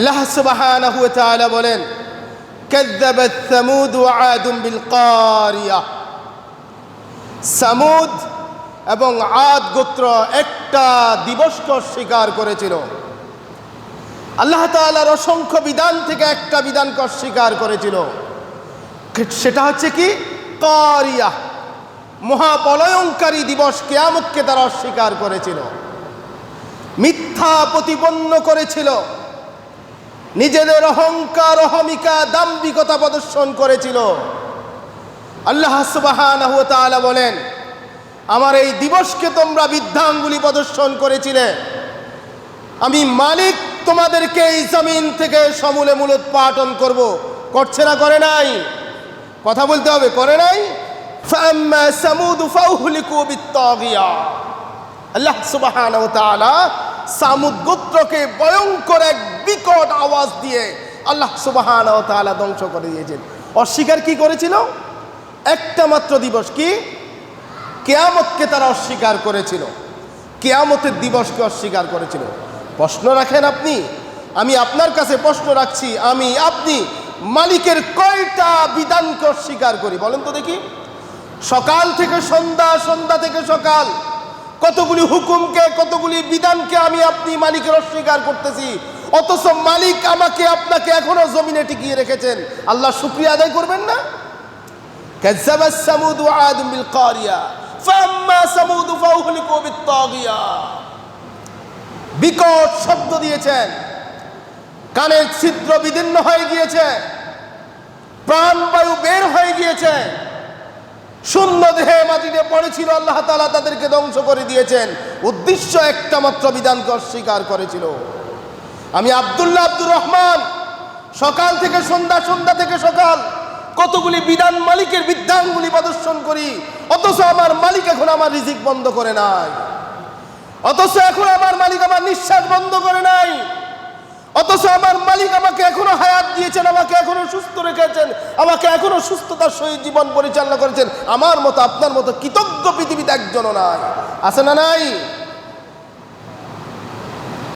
আল্লাহ তাআলা বলেন, কাযযাবাত সামুদ ওয়া আদুম বিল কারিয়া। সামুদ এবং আদ গোত্র একটা দিবসকে অস্বীকার করেছিল। আল্লাহ তাআলার অসংখ্য বিধান থেকে একটা বিধানকে অস্বীকার করেছিল। সেটা হচ্ছে কি? কারিয়া। মহাপলয়ঙ্কারী দিবস কেয়ামতকে তারা অস্বীকার করেছিল। মিথ্যা প্রতিপন্ন করেছিল। নিজেদের অহংকার, অহমিকা দাম্বিকতা প্রদর্শন করেছিল। আল্লাহ সুবাহান বলেন, আমার এই দিবসকে তোমরা বিদ্যাঙ্গুলি প্রদর্শন করেছিলে। আমি মালিক, তোমাদেরকে এই জমিন থেকে সমূলে মূলত পাটন করব। করছে না, করে নাই। কথা বলতে হবে, করে নাই? আল্লাহ সুবাহান সামুদ গোত্রকে ভয়ঙ্কর এক বিকট আওয়াজ দিয়ে আল্লাহ সুবহানাহু ওয়া তাআলা ধ্বংস করে দিয়েছেন। অস্বীকার কি করেছিল? একটা মাত্র দিবস কি? কেয়ামতকে তারা অস্বীকার করেছিল। কেয়ামতের দিবসকে অস্বীকার করেছিল। প্রশ্ন রাখেন আপনি, আমি আপনার কাছে প্রশ্ন রাখছি, আমি আপনি মালিকের কয়টা বিধানকে অস্বীকার করি? বলেন তো দেখি। সকাল থেকে সন্ধ্যা সন্ধ্যা থেকে সকাল। কতগুলি হুকুমকে, কতগুলি বিধানকে আমি আপনি মালিকের অস্বীকার করতেছি। অথচ মালিক আমাকে, আপনাকে এখনও জমিনে টিকিয়ে রেখেছেন। আল্লাহ শুক্রিয়া আদায় করবেন না? বিকট শব্দ দিয়েছেন। কানের ছিদ্র বিদীর্ণ হয়ে গিয়েছে। প্রাণবায়ু বের হয়ে গিয়েছে। শূন্য দেহে মাটিতে পড়েছিল, আল্লাহ তালা তাদেরকে ধ্বংস করে দিয়েছেন। উদ্দেশ্য একটা মাত্র বিধানকে অস্বীকার করেছিল। আমি আব্দুল্লাহ আব্দুর রহমান, সকাল থেকে সন্ধ্যা সন্ধ্যা থেকে সকাল কতগুলি বিধান মালিকের বিধানগুলি প্রদর্শন করি, অথচ আমার মালিক এখন আমার রিজিক বন্ধ করে নাই। অথচ এখন আমার মালিক আমার নিঃশ্বাস বন্ধ করে নাই। অথচ আমার মালিক আমাকে এখনও হায়াত দিয়েছেন, আমাকে এখনও সুস্থ রেখেছেন, আমাকে এখনও সুস্থতার সহিত জীবন পরিচালনা করেছেন। আমার মতো, আপনার মতো কৃতজ্ঞ পৃথিবীতে একজনও নাই। আছে না নাই?